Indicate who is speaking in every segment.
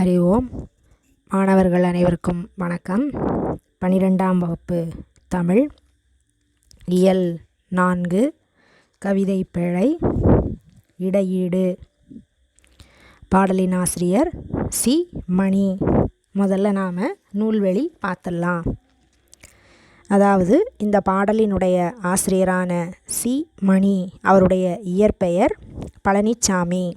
Speaker 1: ஹரி ஓம். மாணவர்கள் அனைவருக்கும் வணக்கம். பன்னிரெண்டாம் வகுப்பு தமிழ். இயல் நான்கு. கவிதை பிழை. இடையீடு. பாடலின் ஆசிரியர் சி. மணி. முதல்ல நாம் நூல்வெளி பார்த்துடலாம். அதாவது இந்த பாடலினுடைய ஆசிரியரான சி. மணி. அவருடைய இயற்பெயர் பழனிச்சாமி.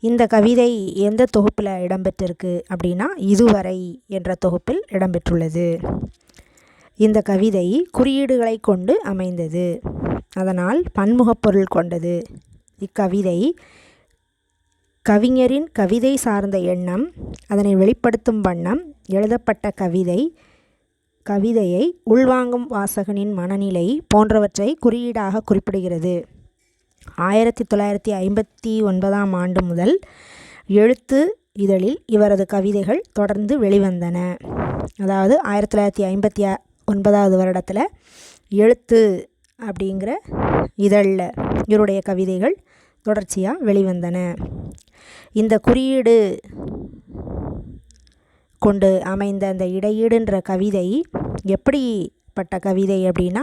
Speaker 1: இந்த கவிதை எந்த தொகுப்பில் இடம்பெற்றிருக்கு அப்படின்னா இதுவரை என்ற தொகுப்பில் இடம்பெற்றுள்ளது. இந்த கவிதை குறியீடுகளை கொண்டு அமைந்தது. அதனால் பன்முகப் பொருள் கொண்டது. இக்கவிதை கவிஞரின் கவிதை சார்ந்த எண்ணம் அதனை வெளிப்படுத்தும் வண்ணம் எழுதப்பட்ட கவிதை கவிதையை உள்வாங்கும் வாசகனின் மனநிலை போன்றவற்றை குறியீடாக குறிப்பிடுகிறது. ஆயிரத்தி தொள்ளாயிரத்தி ஐம்பத்தி ஒன்பதாம் ஆண்டு முதல் எழுத்து இதழில் இவரது கவிதைகள் தொடர்ந்து வெளிவந்தன. அதாவது ஆயிரத்தி தொள்ளாயிரத்தி ஐம்பத்தி ஒன்பதாவது வருடத்தில் எழுத்து அப்படிங்கிற இதழில் இவருடைய கவிதைகள் தொடர்ச்சியாக வெளிவந்தன. இந்த குறியீடு கொண்டு அமைந்த அந்த இடையீடுன்ற கவிதை எப்படிப்பட்ட கவிதை அப்படின்னா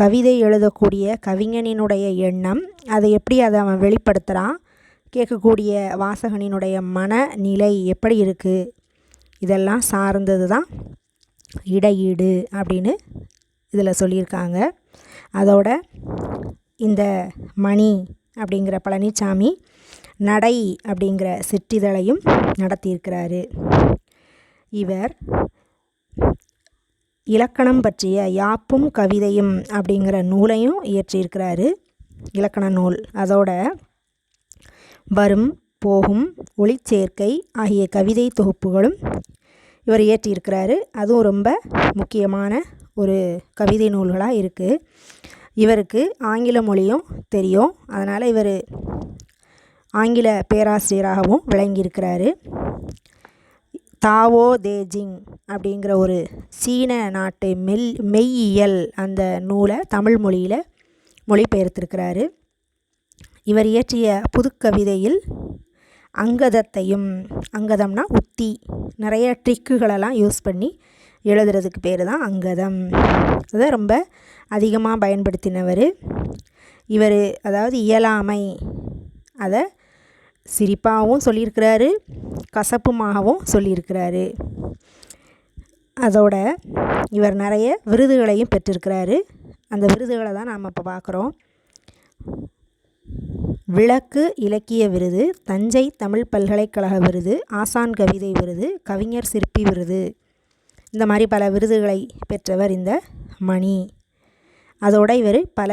Speaker 1: கவிதை எழுதக்கூடிய கவிஞனினுடைய எண்ணம் அதை எப்படி அதை அவன் வெளிப்படுத்துகிறான் கேட்கக்கூடிய வாசகனினுடைய மனநிலை எப்படி இருக்குது இதெல்லாம் சார்ந்தது தான் இடையீடு அப்படின்னு இதில் சொல்லியிருக்காங்க. அதோட இந்த மணி அப்படிங்கிற பழனிசாமி நடை அப்படிங்கிற சிற்றிதழையும் நடத்தியிருக்கிறாரு. இவர் இலக்கணம் பற்றிய யாப்பும் கவிதையும் அப்படிங்கிற நூலையும் இயற்றியிருக்கிறாரு. இலக்கண நூல். அதோட வரும் போகும் ஒளிச்சேர்க்கை ஆகிய கவிதை தொகுப்புகளும் இவர் இயற்றியிருக்கிறாரு. அதுவும் ரொம்ப முக்கியமான ஒரு கவிதை நூல்களாக இருக்குது இவருக்கு ஆங்கில மொழியும் தெரியும். அதனால் இவர் ஆங்கில பேராசிரியராகவும் விளங்கியிருக்கிறாரு. தாவோ தேஜிங் அப்படிங்கிற ஒரு சீன நாட்டு மெல் மெய்யியல் அந்த நூலை தமிழ் மொழியில் மொழிபெயர்த்திருக்கிறாரு. இவர் இயற்றிய புதுக்கவிதையில் அங்கதத்தையும் அங்கதம்னா உத்தி நிறைய ட்ரிக்குகளெல்லாம் யூஸ் பண்ணி எழுதுறதுக்கு பேர் தான் அங்கதம். அதை ரொம்ப அதிகமாக பயன்படுத்தினவர் இவர் அதாவது இயலாமை. அதை சிரிப்பாகவும் சொல்லியிருக்கிறாரு கசப்புமாகவும் சொல்லியிருக்கிறாரு. அதோட இவர் நிறைய விருதுகளையும் பெற்றிருக்கிறாரு. அந்த விருதுகளை தான் நாம் இப்போ பார்க்குறோம். விளக்கு இலக்கிய விருது தஞ்சை தமிழ் பல்கலைக்கழக விருது ஆசான் கவிதை விருது கவிஞர் சிற்பி விருது. இந்த மாதிரி பல விருதுகளை பெற்றவர் இந்த மணி. அதோட இவர் பல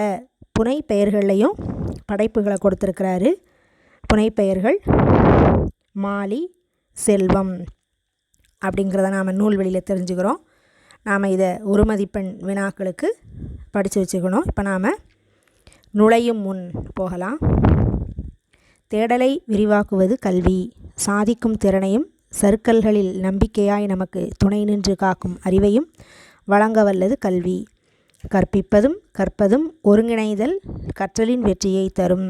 Speaker 1: புனை பெயர்கள்லையும் படைப்புகளை கொடுத்துருக்கிறாரு. புனைப்பெயர்கள் மாலி செல்வம் அப்படிங்கிறத நாம் நூல்வெளியில் தெரிஞ்சுக்கிறோம். நாம் இதை ஒரு மதிப்பெண் வினாக்களுக்கு படித்து வச்சுக்கணும். இப்போ நாம் நுழையும் முன் போகலாம். தேடலை விரிவாக்குவது கல்வி. சாதிக்கும் திறனையும் சர்க்கல்களில் நம்பிக்கையாய் நமக்கு துணை நின்று காக்கும் அறிவையும் வழங்க வல்லது கல்வி. கற்பிப்பதும் கற்பதும் ஒருங்கிணைதல் கற்றலின் வெற்றியை தரும்.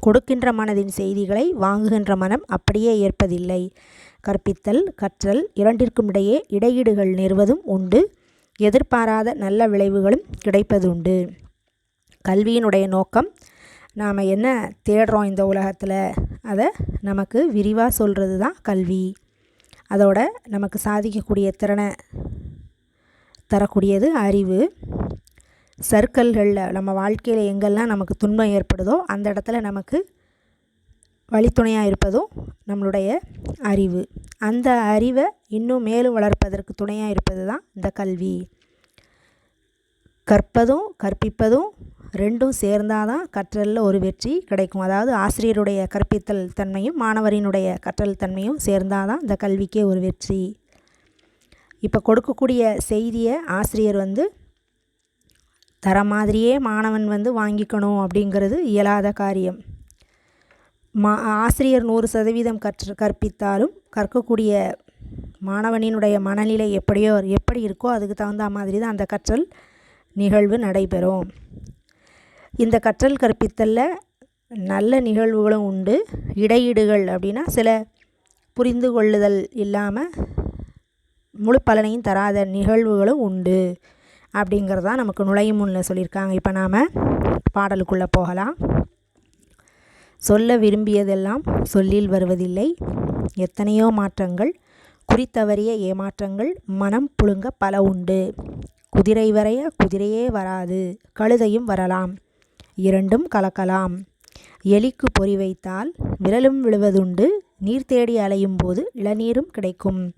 Speaker 1: கொடுக்கின்ற மனதின் செய்திகளை வாங்குகின்ற மனம் அப்படியே ஏற்பதில்லை. கற்பித்தல் கற்றல் இரண்டிற்கும் இடையே இடையீடுகள் நிறுவதும் உண்டு. எதிர்பாராத நல்ல விளைவுகளும் கிடைப்பது உண்டு கல்வியினுடைய நோக்கம் நாம் என்ன தேடுறோம் இந்த உலகத்தில்? அதை நமக்கு விரிவாக சொல்கிறது தான் கல்வி. அதோட நமக்கு சாதிக்கக்கூடிய திறனை தரக்கூடியது அறிவு. சர்க்கல்களில் நம்ம வாழ்க்கையில் எங்கெல்லாம் நமக்கு துன்பம் ஏற்படுதோ அந்த இடத்துல நமக்கு வழித்துணையாக இருப்பதும் நம்மளுடைய அறிவு. அந்த அறிவை இன்னும் மேலும் வளர்ப்பதற்கு துணையாக இருப்பது தான் இந்த கல்வி. கற்பதும் கற்பிப்பதும் ரெண்டும் சேர்ந்தால் தான் கற்றலில் ஒரு வெற்றி கிடைக்கும். அதாவது ஆசிரியருடைய கற்பித்தல் தன்மையும் மாணவரினுடைய கற்றல் தன்மையும் சேர்ந்தால் தான் இந்த கல்விக்கே ஒரு வெற்றி. இப்போ கொடுக்கக்கூடிய செய்தியை ஆசிரியர் வந்து தர மாதிரியே மாணவன் வந்து வாங்கிக்கணும் அப்படிங்கிறது இயலாத காரியம். மா ஆசிரியர் நூறு சதவீதம் கற்று கற்பித்தாலும் கற்கக்கூடிய மாணவனினுடைய மனநிலை எப்படியோ எப்படி இருக்கோ அதுக்கு தகுந்த மாதிரி தான் அந்த கற்றல் நிகழ்வு நடைபெறும். இந்த கற்றல் கற்பித்தலில் நல்ல நிகழ்வுகளும் உண்டு. இடையீடுகள் அப்படின்னா சில புரிந்து கொள்ளுதல் இல்லாமல் முழு பலனையும் தராத நிகழ்வுகளும் உண்டு. அப்படிங்கிறதா நமக்கு நுழையும் முன்னில் சொல்லியிருக்காங்க. இப்போ நாம் பாடலுக்குள்ளே போகலாம். சொல்ல விரும்பியதெல்லாம் சொல்லில் வருவதில்லை. எத்தனையோ மாற்றங்கள் குறித்தவறிய ஏமாற்றங்கள் மனம் புழுங்க பல உண்டு. குதிரை வரைய குதிரையே வராது கழுதையும் வரலாம் இரண்டும் கலக்கலாம். எலிக்கு பொறி வைத்தால் விரலும் விழுவதுண்டு நீர் தேடி அலையும் போது இளநீரும் கிடைக்கும்.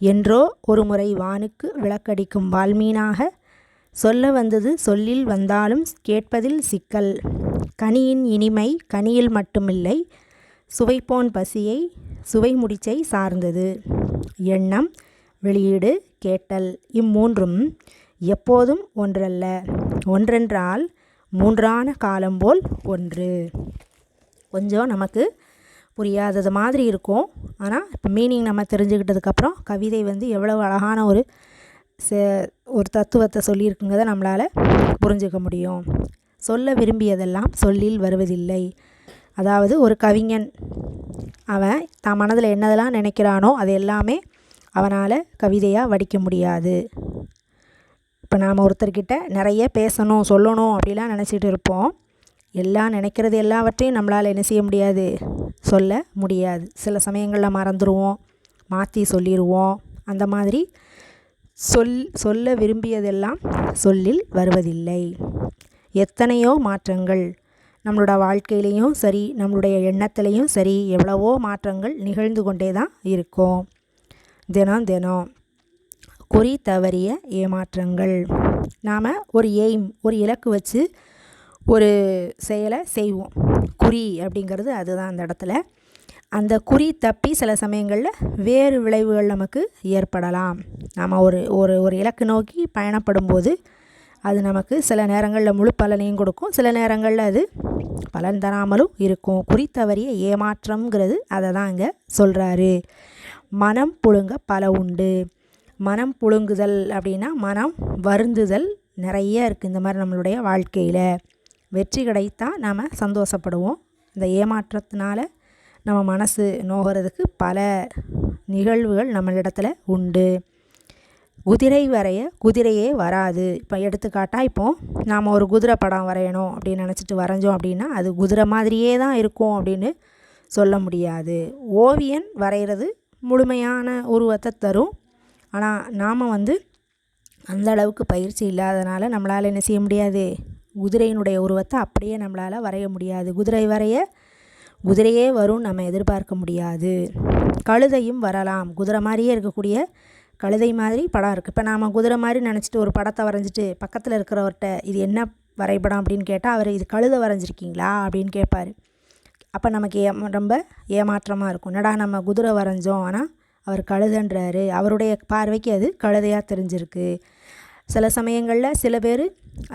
Speaker 1: என்றோ ஒருமுறை வானுக்கு விளக்கடிக்கும் வால்மீனாக சொல்ல வந்தது சொல்லில் வந்தாலும் கேட்பதில் சிக்கல். கனியின் இனிமை கனியில் மட்டுமில்லை சுவைப்போன் பசியை சுவை முடிச்சை சார்ந்தது. எண்ணம் வெளியீடு கேட்டல் இம்மூன்றும் எப்போதும் ஒன்றல்ல ஒன்றென்றால் மூன்றான காலம் போல் ஒன்று. கொஞ்சம் நமக்கு புரியாதது மாதிரி இருக்கும். ஆனால் இப்போ மீனிங் நம்ம தெரிஞ்சுக்கிட்டதுக்கப்புறம் கவிதை வந்து எவ்வளவு அழகான ஒரு சே ஒரு தத்துவத்தை சொல்லியிருக்குங்கிறத நம்மளால் புரிஞ்சுக்க முடியும். சொல்ல விரும்பியதெல்லாம் சொல்லில் வருவதில்லை. அதாவது ஒரு கவிஞன் அவன் தான் மனதில் என்னதெல்லாம் நினைக்கிறானோ அது எல்லாமே அவனால் கவிதையாக வடிக்க முடியாது. இப்போ நாம் ஒருத்தர்கிட்ட நிறைய பேசணும் சொல்லணும் அப்படிலாம் நினச்சிட்டு இருப்போம். எல்லாம் நினைக்கிறது எல்லாவற்றையும் நம்மளால் என்ன செய்ய முடியாது? சொல்ல முடியாது. சில சமயங்களில் மறந்துடுவோம் மாற்றி சொல்லிடுவோம் அந்த மாதிரி சொல் சொல்ல விரும்பியதெல்லாம் சொல்லில் வருவதில்லை. எத்தனையோ மாற்றங்கள் நம்மளோட வாழ்க்கையிலையும் சரி நம்மளுடைய எண்ணத்துலேயும் சரி எவ்வளவோ மாற்றங்கள் நிகழ்ந்து கொண்டே தான் இருக்கும். தினம் தினம் குறி தவறிய ஏமாற்றங்கள். நாம் ஒரு எய்ம் ஒரு இலக்கு வச்சு ஒரு செயலை செய்வோம். குறி அப்படிங்கிறது அதுதான் அந்த இடத்துல. அந்த குறி தப்பி சில சமயங்களில் வேறு விளைவுகள் நமக்கு ஏற்படலாம். நாம் ஒரு ஒரு ஒரு இலக்கு நோக்கி பயணப்படும்போது அது நமக்கு சில நேரங்களில் முழு பலனையும் கொடுக்கும். சில நேரங்களில் அது பலன் தராமலும் இருக்கும். குறி தவறிய ஏமாற்றம்ங்கிறது அதை தான் இங்கே சொல்கிறாரு மனம் புழுங்க பல உண்டு. மனம் புழுங்குதல் அப்படின்னா மனம் வருந்துதல் நிறைய இருக்குது இந்த மாதிரி நம்மளுடைய வாழ்க்கையில். வெற்றி கிடைத்தால் நாம் சந்தோஷப்படுவோம். இந்த ஏமாற்றத்தினால நம்ம மனசு நோகிறதுக்கு பல நிகழ்வுகள் நம்மளிடத்தில் உண்டு. குதிரை வரைய குதிரையே வராது. இப்போ எடுத்துக்காட்டால் இப்போது நாம் ஒரு குதிரை படம் வரையணும் அப்படின்னு நினச்சிட்டு வரைஞ்சோம் அப்படின்னா அது குதிரை மாதிரியே தான் இருக்கும் அப்படின்னு சொல்ல முடியாது. ஓவியன் வரைகிறது முழுமையான உருவத்தை தரும். ஆனால் நாம் வந்து அந்த அளவுக்கு பயிற்சி இல்லாதனால நம்மளால் என்ன செய்ய முடியாது? குதிரையினுடைய உருவத்தை அப்படியே நம்மளால் வரைய முடியாது. குதிரை வரைய குதிரையே வரும் நம்ம எதிர்பார்க்க முடியாது. கழுதையும் வரலாம். குதிரை மாதிரியே இருக்கக்கூடிய கழுதை மாதிரி படம் இருக்குது இப்போ நாம் குதிரை மாதிரி நினச்சிட்டு ஒரு படத்தை வரைஞ்சிட்டு பக்கத்தில் இருக்கிறவர்கிட்ட இது என்ன வரைபடம்? அப்படின்னு கேட்டால் அவர் இது கழுதை வரைஞ்சிருக்கீங்களா? அப்படின்னு கேட்பார். அப்போ நமக்கு ஏ ரொம்ப ஏமாற்றமாக இருக்கும். என்னடா நம்ம குதிரை வரைஞ்சோம் ஆனால் அவர் கழுதன்றாரு. அவருடைய பார்வைக்கு அது கழுதையாக தெரிஞ்சிருக்கு. சில சமயங்களில் சில பேர்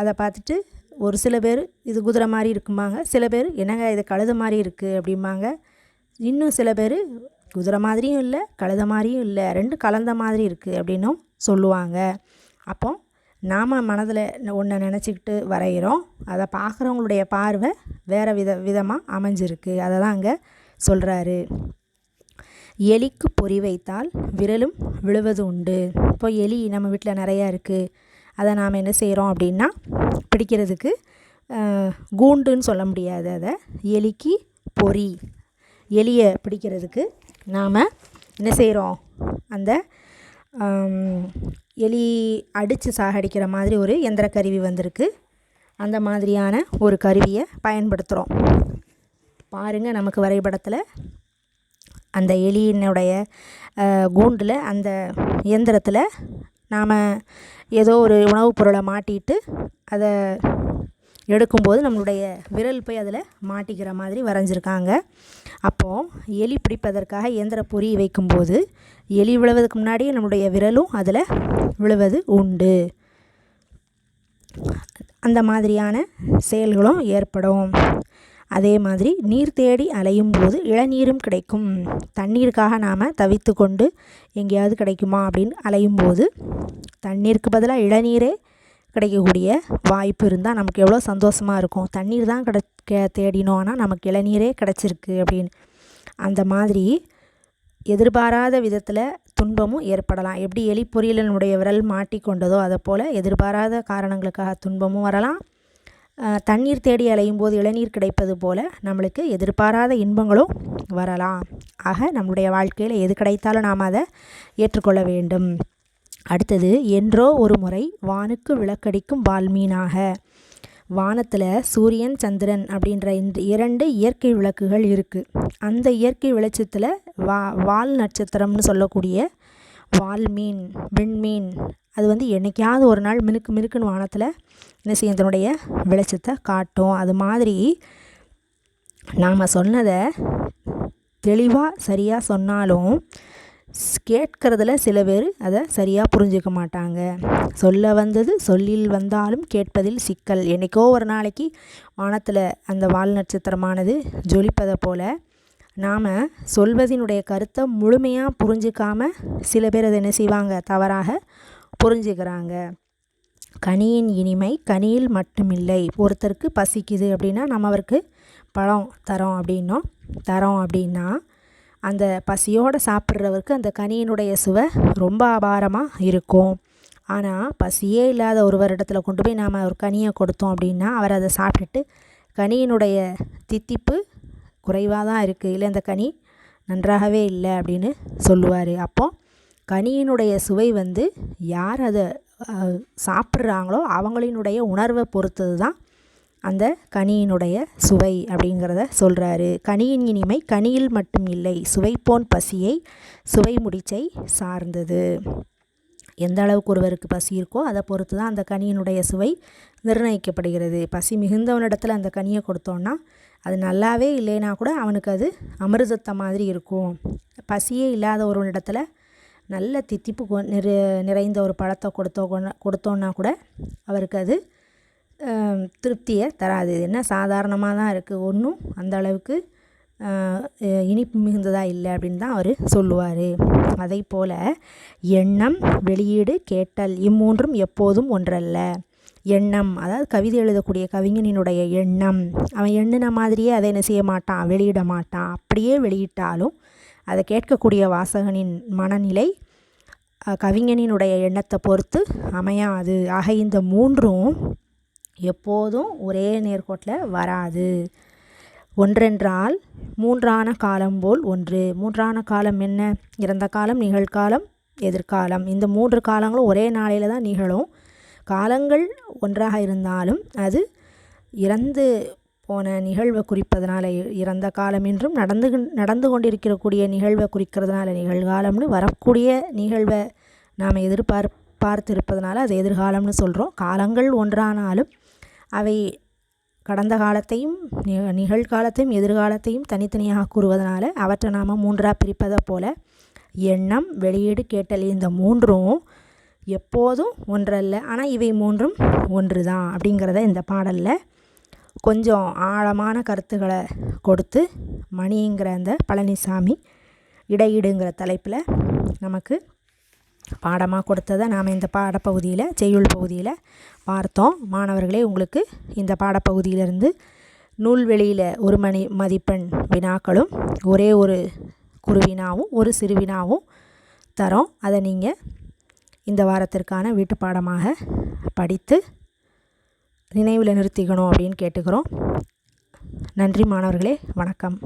Speaker 1: அதை பார்த்துட்டு ஒரு சில பேர் இது குதிரை மாதிரி இருக்கும்பாங்க. சில பேர் என்னங்க இது கழுத மாதிரி இருக்குது அப்படிம்பாங்க. இன்னும் சில பேர் குதிரை மாதிரியும் இல்லை கழுத மாதிரியும் இல்லை ரெண்டும் கலந்த மாதிரி இருக்குது அப்படின்னும் சொல்லுவாங்க. அப்போ நாம் மனதில் ஒன்றை நினச்சிக்கிட்டு வரைகிறோம் அதை பார்க்குறவங்களுடைய பார்வை வேறு வித விதமாக அமைஞ்சிருக்கு. அதை தான் அங்கே சொல்கிறாரு எலிக்கு பொறி வைத்தால் விரலும் விழுவது உண்டு. இப்போ எலி நம்ம வீட்டில் நிறையா இருக்குது அதை நாம் என்ன செய்கிறோம் அப்படின்னா பிடிக்கிறதுக்கு கூண்டுன்னு சொல்ல முடியாது அதை. எலிக்கு பொறி. எலியை பிடிக்கிறதுக்கு நாம் என்ன செய்கிறோம்? அந்த எலி அடித்து சாகடிக்கிற மாதிரி ஒரு எந்திர கருவி வந்திருக்கு. அந்த மாதிரியான ஒரு கருவியை பயன்படுத்துகிறோம். பாருங்கள் நமக்கு வரைபடத்தில் அந்த எலியினுடைய கூண்டில் அந்த இயந்திரத்தில் நாம் ஏதோ ஒரு உணவுப் பொருளை மாட்டிட்டு அதை எடுக்கும்போது நம்மளுடைய விரல் போய் அதில் மாட்டிக்கிற மாதிரி வரைஞ்சிருக்காங்க. அப்போது எலி பிடிப்பதற்காக இயந்திர பொறி வைக்கும்போது எலி விழுவதுக்கு முன்னாடியே நம்மளுடைய விரலும் அதில் விழுவது உண்டு. அந்த மாதிரியான செயல்களும் ஏற்படும். அதே மாதிரி நீர் தேடி அலையும் போது இளநீரும் கிடைக்கும். தண்ணீருக்காக நாம் தவித்து கொண்டு எங்கேயாவது கிடைக்குமா அப்படின்னு அலையும் போது தண்ணீருக்கு பதிலாக இளநீரே கிடைக்கக்கூடிய வாய்ப்பு இருந்தால் நமக்கு எவ்வளோ சந்தோஷமாக இருக்கும். தண்ணீர் தான் கிடைக்க தேடினோம் ஆனால் நமக்கு இளநீரே கிடச்சிருக்கு அப்படின்னு. அந்த மாதிரி எதிர்பாராத விதத்தில் துன்பமும் ஏற்படலாம். எப்படி எலி பொரியலனுடைய விரல் மாட்டிக்கொண்டதோ அதை போல் எதிர்பாராத காரணங்களுக்காக துன்பமும் வரலாம். தண்ணீர் தேடி அலையும் போது இளநீர் கிடைப்பது போல் நம்மளுக்கு எதிர்பாராத இன்பங்களும் வரலாம். ஆக நம்முடைய வாழ்க்கையில் எது கிடைத்தாலும் நாம் அதை ஏற்றுக்கொள்ள வேண்டும். அடுத்தது என்றோ ஒரு முறை வானுக்கு விளக்கடிக்கும் வால்மீனாக. வானத்தில் சூரியன் சந்திரன் அப்படின்ற இந்த இரண்டு இயற்கை விளக்குகள் இருக்குது அந்த இயற்கை வெளிச்சத்தில் வா வால் நட்சத்திரம்னு சொல்லக்கூடிய வால்மீன் விண்மீன் அது வந்து என்றைக்காவது ஒரு நாள் மினுக்கு மினுக்குன்னு வானத்தில் என்ன செய்யும்? தன்னுடைய வெளிச்சத்தை காட்டும். அது மாதிரி நாம் சொன்னதை தெளிவாக சரியாக சொன்னாலும் கேட்கறதுல சில பேர் அதை சரியாக புரிஞ்சுக்க மாட்டாங்க. சொல்ல வந்தது சொல்லில் வந்தாலும் கேட்பதில் சிக்கல். என்றைக்கோ ஒரு நாளைக்கு வானத்தில் அந்த வால் நட்சத்திரமானது ஜொலிப்பதை போல் நாம் சொல்வதினுடைய கருத்தை முழுமையாக புரிஞ்சிக்காமல் சில பேர் அதை என்ன செய்வாங்க? தவறாக புரிஞ்சுக்கிறாங்க. கனியின் இனிமை கனியில் மட்டுமில்லை. ஒருத்தருக்கு பசிக்குது அப்படின்னா நம்ம அவருக்கு பழம் தரோம் அப்படின்னோம். தரோம் அப்படின்னா அந்த பசியோடு சாப்பிட்றவருக்கு அந்த கனியினுடைய சுவை ரொம்ப அபாரமாக இருக்கும். ஆனால் பசியே இல்லாத ஒருவரிடத்தில் கொண்டு போய் நாம் ஒரு கனியை கொடுத்தோம் அப்படின்னா அவர் அதை சாப்பிட்டுட்டு கனியினுடைய தித்திப்பு குறைவாக தான் இருக்குது இல்லை இந்த கனி நன்றாகவே இல்லை அப்படின்னு சொல்லுவார். அப்போது கனியினுடைய சுவை வந்து யார் அதை சாப்பிட்றாங்களோ அவங்களினுடைய உணர்வை பொறுத்தது தான் அந்த கனியினுடைய சுவை அப்படிங்கிறத சொல்கிறாரு கனியின் இனிமை கனியில் மட்டும் இல்லை சுவைப்போன் பசியை சுவை முடிச்சை சார்ந்தது. எந்த அளவுக்கு ஒருவருக்கு பசி இருக்கோ அதை பொறுத்து தான் அந்த கனியினுடைய சுவை நிர்ணயிக்கப்படுகிறது. பசி மிகுந்தவனிடத்தில் அந்த கனியை கொடுத்தோன்னா அது நல்லாவே இல்லைனா கூட அவனுக்கு அது அமிர்தத்தை மாதிரி இருக்கும். பசியே இல்லாத ஒரு இடத்துல நல்ல தித்திப்பு நிறை நிறைந்த ஒரு பழத்தை கொடுத்தோ கொடுத்தோன்னா கூட அவருக்கு அது திருப்தியை தராது. என்ன சாதாரணமாக தான் இருக்குது ஒன்றும் அந்த அளவுக்கு இனிப்பு மிகுந்ததாக இல்லை அப்படின்னு தான் அவர் சொல்லுவார். அதை போல் எண்ணம் வெளியீடு கேட்டல் இம்மூன்றும் எப்போதும் ஒன்றல்ல. எண்ணம். அதாவது கவிதை எழுதக்கூடிய கவிஞனினுடைய எண்ணம். அவன் எண்ணின மாதிரியே அதை என்ன செய்ய மாட்டான்? வெளியிட மாட்டான். அப்படியே வெளியிட்டாலும் அதை கேட்கக்கூடிய வாசகனின் மனநிலை கவிஞனினுடைய எண்ணத்தை பொறுத்து அமையாது ஆக இந்த மூன்றும் எப்போதும் ஒரே நேர்கோட்டில் வராது. ஒன்றென்றால் மூன்றான காலம் போல் ஒன்று. மூன்றான காலம் என்ன? இறந்த காலம் நிகழ்காலம் எதிர்காலம். இந்த மூன்று காலங்களும் ஒரே நாளையில் தான் நிகழும். காலங்கள் ஒன்றாக இருந்தாலும் அது இறந்து போன நிகழ்வை குறிப்பதனால இறந்த காலம் என்றும் நடந்து நடந்து கொண்டிருக்கக்கூடிய நிகழ்வை குறிக்கிறதுனால நிகழ்காலம்னு வரக்கூடிய நிகழ்வை நாம் எதிர்பார் பார்த்திருப்பதனால அது எதிர்காலம்னு சொல்கிறோம் காலங்கள் ஒன்றானாலும் அவை கடந்த காலத்தையும் நிகழ்காலத்தையும் எதிர்காலத்தையும் தனித்தனியாக கூறுவதனால அவற்றை நாம் மூன்றாக பிரிப்பதை போல் எண்ணம் வெளியீடு கேட்டல் இந்த மூன்றும் எப்போதும் ஒன்றல்ல. ஆனால் இவை மூன்றும் ஒன்று தான் அப்படிங்கிறத இந்த பாடலில் கொஞ்சம் ஆழமான கருத்துக்களை கொடுத்து மணிங்கிற அந்த பழனிசாமி இடையீடுங்கிற தலைப்பில் நமக்கு பாடமாக கொடுத்ததை நாம் இந்த பாடப்பகுதியில் செய்யுள் பகுதியில் பார்த்தோம். மாணவர்களே உங்களுக்கு இந்த பாடப்பகுதியிலிருந்து நூல்வெளியில் ஒரு மணி மதிப்பெண் வினாக்களும் ஒரே ஒரு குருவினாவும் ஒரு சிறுவினாவும் தரோம். அதை நீங்கள் இந்த வாரத்திற்கான வீட்டு பாடமாக படித்து நினைவில் நிறுத்திக்கணும் அப்படின்னு கேட்டுக்கிறோம். நன்றி மாணவர்களே வணக்கம்.